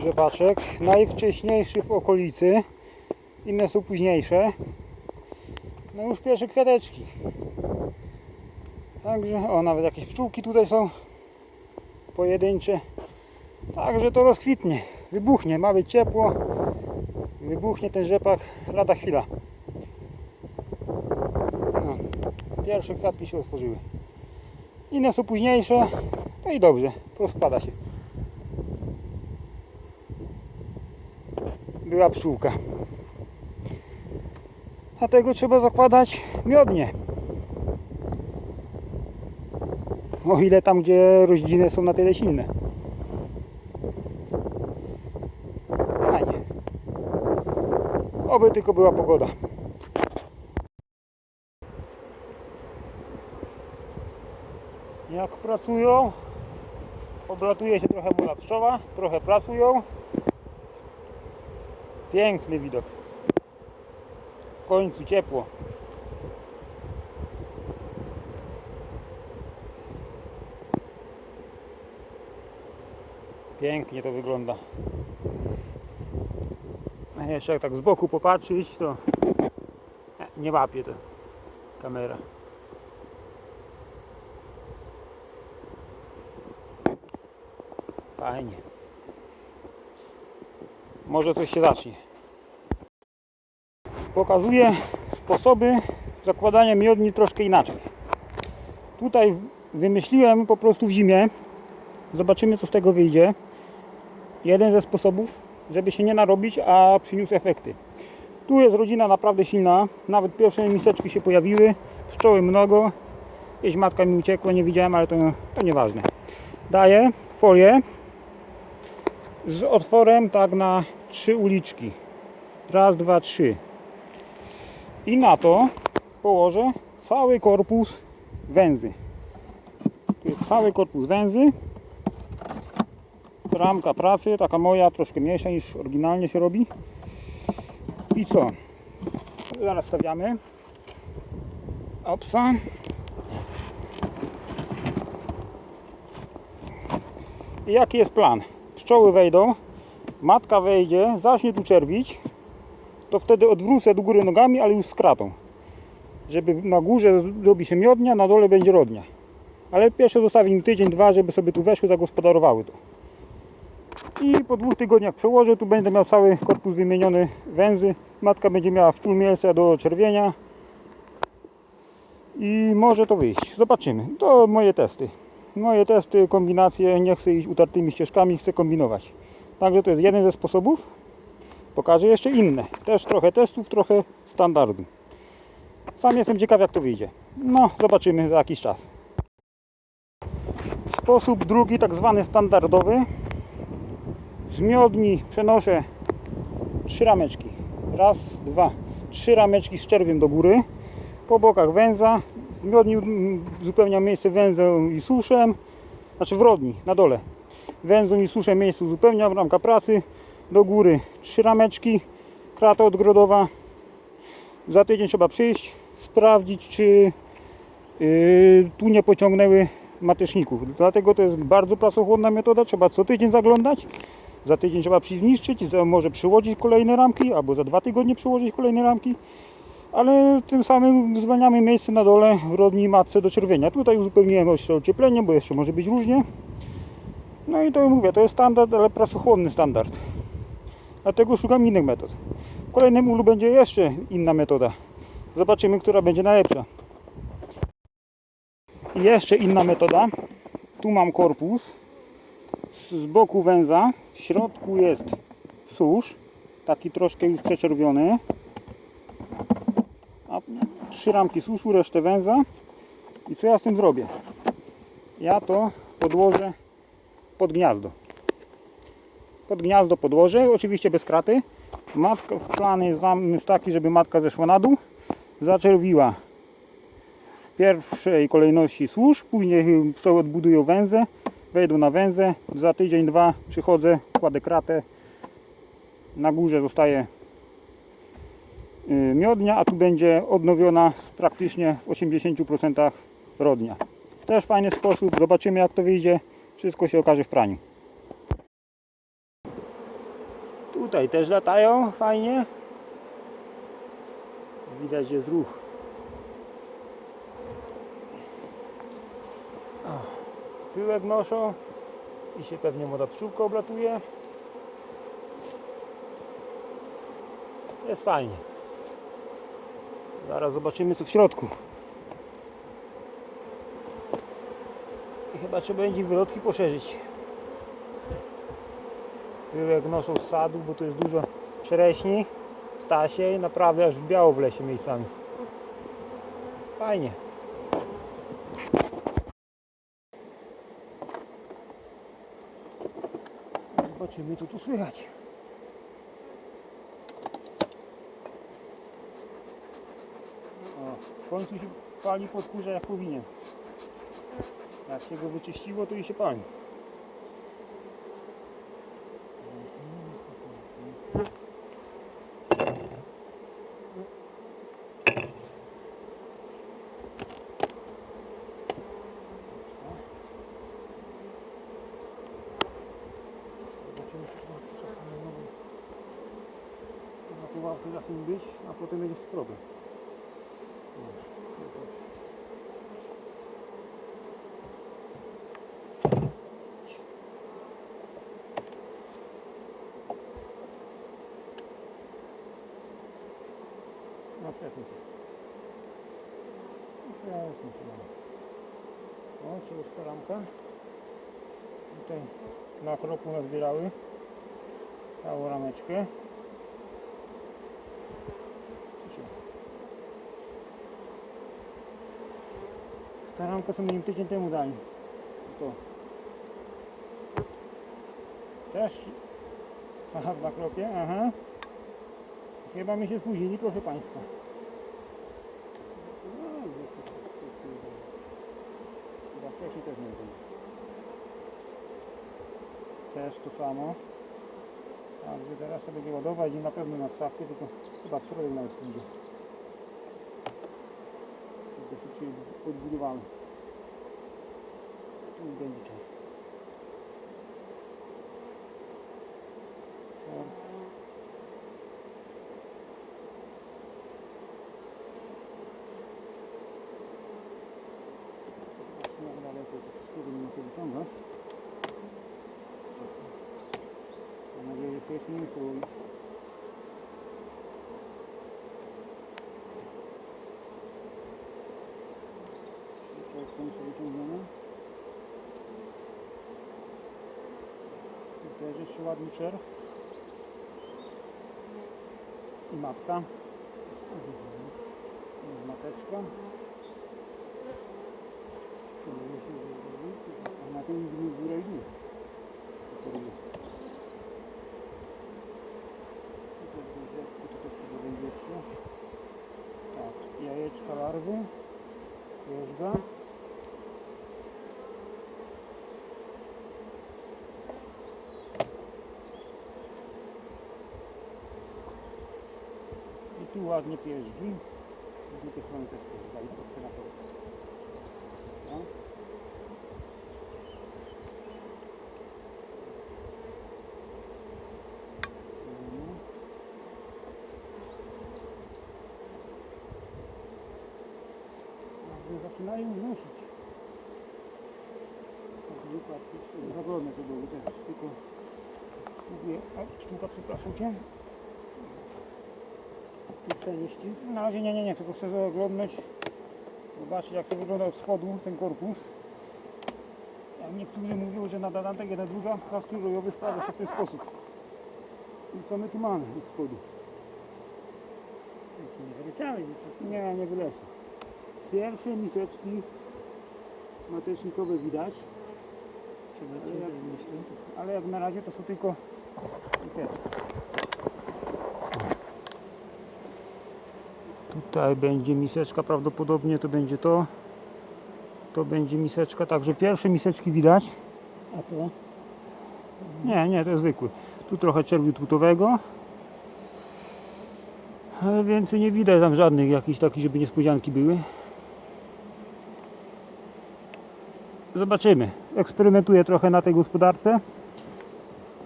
rzepaczek. Najwcześniejszy w okolicy. Inne są późniejsze. No już pierwsze kwiateczki. Także, o nawet jakieś pszczółki tutaj są. Pojedyncze. Także to rozkwitnie. Wybuchnie. Ma być ciepło. Wybuchnie ten rzepak lada chwila. No. Pierwsze kwiatki się otworzyły. Inne są późniejsze. No i dobrze. Rozpada się. Była pszczółka. Dlatego trzeba zakładać miodnie. O ile tam, gdzie rośliny są na tyle silne. Fajnie. Oby tylko była pogoda. Jak pracują, oblatuje się trochę mula pszczoła, trochę pracują. Piękny widok. W końcu ciepło. Pięknie to wygląda. Jeszcze jak tak z boku popatrzeć, to e, nie łapie to kamera. Fajnie. Może coś się zacznie. Pokazuję sposoby zakładania miodni troszkę inaczej. Tutaj wymyśliłem po prostu w zimie. Zobaczymy co z tego wyjdzie. Jeden ze sposobów, żeby się nie narobić, a przyniósł efekty. Tu jest rodzina naprawdę silna. Nawet pierwsze miseczki się pojawiły. Pszczoły mnogo. Jakieś matka mi uciekła, nie widziałem, ale to, to nieważne. Daję folię z otworem tak na trzy uliczki. Raz, dwa, trzy. I na to położę cały korpus węzy. Tu jest cały korpus węzy. Ramka pracy, taka moja, troszkę mniejsza niż oryginalnie się robi. I co? Zaraz stawiamy. Opsa. I jaki jest plan? Pszczoły wejdą, matka wejdzie, zacznie tu czerwić, to wtedy odwrócę do góry nogami, ale już z kratą. Żeby na górze zrobi się miodnia, na dole będzie rodnia. Ale pierwsze zostawię im tydzień, dwa, żeby sobie tu weszły, zagospodarowały to. I po dwóch tygodniach przełożę, tu będę miał cały korpus wymieniony węzy. Matka będzie miała wczól miejsca do czerwienia. I może to wyjść. Zobaczymy. To moje testy. Moje testy, kombinacje, nie chcę iść utartymi ścieżkami, chcę kombinować. Także to jest jeden ze sposobów. Pokażę jeszcze inne. Też trochę testów, trochę standardu. Sam jestem ciekaw jak to wyjdzie. No, zobaczymy za jakiś czas. Sposób drugi, tak zwany standardowy. Z miodni przenoszę trzy rameczki. Raz, dwa, trzy rameczki z czerwiem do góry. Po bokach węza. Z miodni uzupełniam miejsce węzą i suszem. Znaczy w rodni, na dole. Węzą i suszem miejsce uzupełniam. Ramka pracy. Do góry trzy rameczki. Krata odgrodowa. Za tydzień trzeba przyjść, sprawdzić czy yy, tu nie pociągnęły mateczników. Dlatego to jest bardzo pracochłonna metoda. Trzeba co tydzień zaglądać. Za tydzień trzeba przyjść zniszczyć, może przyłożyć kolejne ramki, albo za dwa tygodnie przyłożyć kolejne ramki. Ale tym samym zwalniamy miejsce na dole w rodni matce do czerwienia. Tutaj uzupełniłem jeszcze ocieplenie, bo jeszcze może być różnie. No i to mówię, to jest standard, ale pracochłonny standard. Dlatego szukam innych metod. W kolejnym ulu będzie jeszcze inna metoda. Zobaczymy, która będzie najlepsza. I jeszcze inna metoda. Tu mam korpus. Z boku węza. W środku jest susz. Taki troszkę już przeczerwiony. A trzy ramki suszu, resztę węza. I co ja z tym zrobię? Ja to podłożę pod gniazdo. Pod gniazdo podłożę, oczywiście bez kraty. Matka, plan jest taki, żeby matka zeszła na dół, zaczerwiła w pierwszej kolejności służ, później odbudują węzę, wejdą na węzę, za tydzień, dwa przychodzę, kładę kratę, na górze zostaje y, miodnia, a tu będzie odnowiona praktycznie w 80% rodnia. Też fajny sposób, zobaczymy jak to wyjdzie, wszystko się okaże w praniu. Tutaj też latają fajnie. Widać jest ruch. Pyłek noszą i się pewnie młoda pszczółka oblatuje. Jest fajnie. Zaraz zobaczymy co w środku. Chyba trzeba będzie wylotki poszerzyć. Pyłek noszą z sadu, bo tu jest dużo czereśni, ptasie i naprawdę aż biało w lesie miejscami. Fajnie. Zobaczymy co tu słychać. O, w końcu się pali podkurza jak powinien. Jak się go wyczyściło, to i się pali. Zobaczymy, czy to czasami znowu na pułapce zacznie być, a potem będzie problem. No, no dobrze. Przesuń się. Przesuń się. O, czy jest ramka? Tutaj na kropu nazbierały całą rameczkę. Ta ramka sobie im tydzień temu dali. To. Też? Aha, dwa kropie, aha. Chyba mi się spóźnili, proszę Państwa. No, Chyba wcześniej też nie było. Też to samo. Także teraz sobie będzie ładować i na pewno na stawkę, tylko chyba w środek nawet pójdzie. Tylko dzisiaj podbudowamy. Tu będzie czas. Tak. Jak daleko to wszystko będę musiał wyciągać. To jest końcu wyciągnione. Też jeszcze ładny czerw. I matka. Mateczka. Na tym dniu góra i dół. Tutaj będzie, tu też chyba będzie jeszcze. Tak, jajeczka larwy. Jeżdża. I tu ładnie pierzgi. Z drugiej strony też to na pewno. No. Mhm. Zaczynają wnosić. Tak wypatrzeć. Zaglądnę to było też, tylko mówię, a sztuka, przepraszam Cię. Przenieść. Na razie nie, nie, nie, tylko chcę zaglądnąć. Zobaczcie jak to wygląda od spodu, ten korpus. Jak niektórzy mówią, że na Dadantek jedna druga plastiku rojowy sprawdza się w ten sposób. I co my tu mamy od spodu? Jeszcze nie wyleciały nic. Nie, nie wyleci. Pierwsze miseczki matecznikowe widać, Ale jak- ale jak na razie to są tylko miseczki. Tutaj będzie miseczka, prawdopodobnie to będzie to. To będzie miseczka, także pierwsze miseczki widać. A to? Nie, nie, to jest zwykły. Tu trochę czerwiu tutowego. Ale więcej nie widać tam żadnych jakichś takich, żeby niespodzianki były. Zobaczymy. Eksperymentuję trochę na tej gospodarce.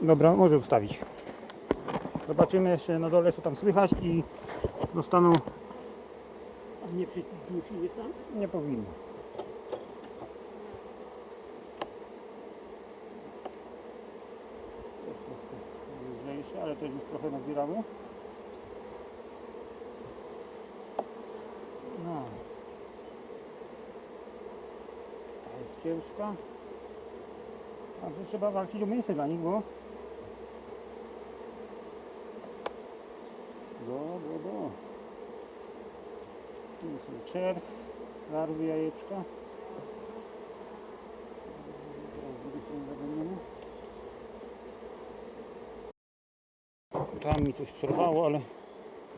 Dobra, może ustawić. Zobaczymy jeszcze na dole co tam słychać i dostaną nie przydusi jest tam? nie powinno. Lżejsze, ale też już trochę nazbierało. No. Ta jest ciężka. Także trzeba walczyć o miejsce dla nich, bo... Do, do, do. Czerw, larwy, jajeczka. Tam mi coś przerwało, ale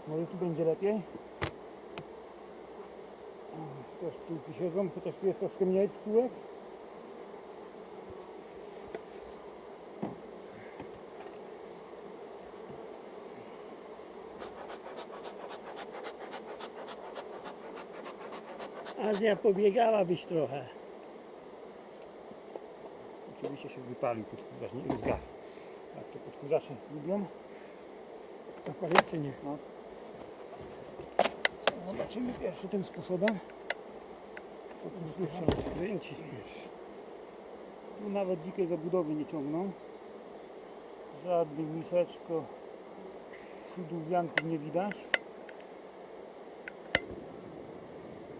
może tu będzie lepiej. Też pszczółki siedzą, chociaż tu jest troszkę mniej pszczółek. Azja pobiegałabyś trochę. Oczywiście się wypalił podkurzacz, nie jest gaz. Tak to podkurzacze lubią. Zapalić czy nie? No. Zobaczymy pierwszy tym sposobem. Potem słyszę Kręci. Tu nawet dzikiej zabudowy nie ciągną. Żadnych miseczko, cudów nie widać.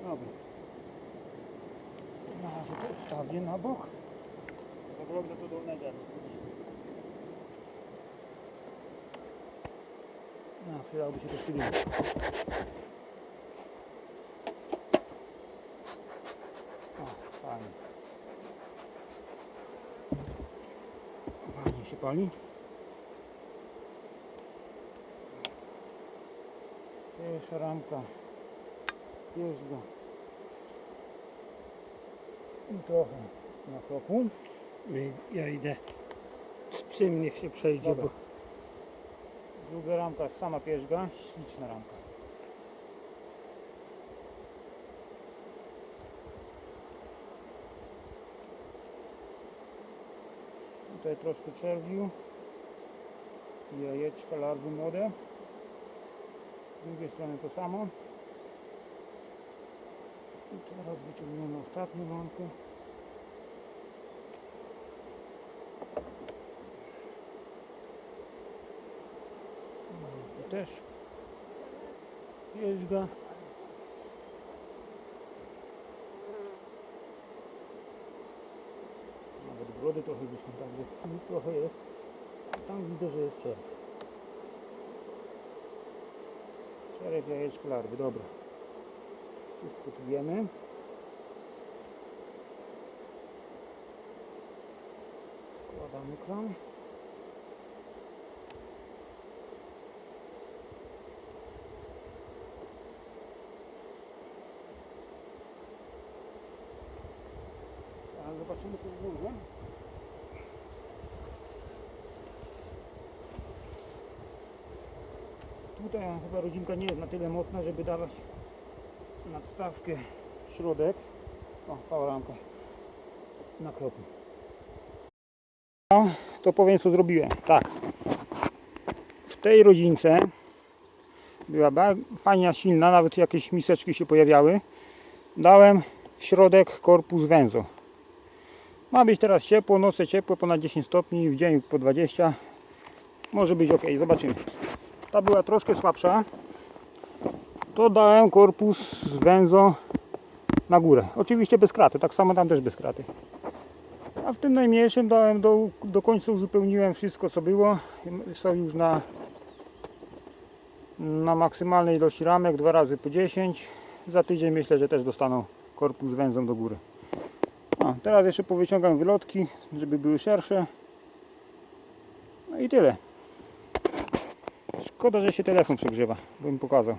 Dobra. Odstawię na bok. Zaglądam do dolnego. No, przydałoby się też tyle. O, się pali. Pierwsza ramka. Jest go. I trochę na kroku. Ja idę z psem, niech się przejdzie, Dobra. bo Druga ramka, sama pierzga. Śliczna ramka. Tutaj troszkę czerwiu. Jajeczka, larwy młode. Z drugiej strony to samo. I teraz wyciągniemy ostatnią. No, tu też jeżdża. Nawet brody trochę wyszły, także pszczół trochę jest. Tam widzę, że jest czerw. Czerw, jajeczko, larwy, dobra. Wszystko tu wiemy. Wkładamy kran. A zobaczymy co w górze. Tutaj chyba rodzinka nie jest na tyle mocna, żeby dawać nadstawkę w środek. O, cała ramka na kroku. No, to powiem co zrobiłem. Tak. W tej rodzince była fajna, silna, nawet jakieś miseczki się pojawiały. Dałem środek korpus węzo. Ma być teraz ciepło, noce ciepłe, ponad 10 stopni, w dzień po 20. Może być ok, zobaczymy. Ta była troszkę słabsza. To dałem korpus z węzo na górę. Oczywiście bez kraty, tak samo tam też bez kraty. A w tym najmniejszym dałem do, do końca uzupełniłem wszystko co było. Są już na, na maksymalnej ilości ramek, dwa razy po 10. Za tydzień myślę, że też dostaną korpus z węzą do góry. A, teraz jeszcze powyciągam wylotki, żeby były szersze. No i tyle. Szkoda, że się telefon przegrzewa, bym pokazał.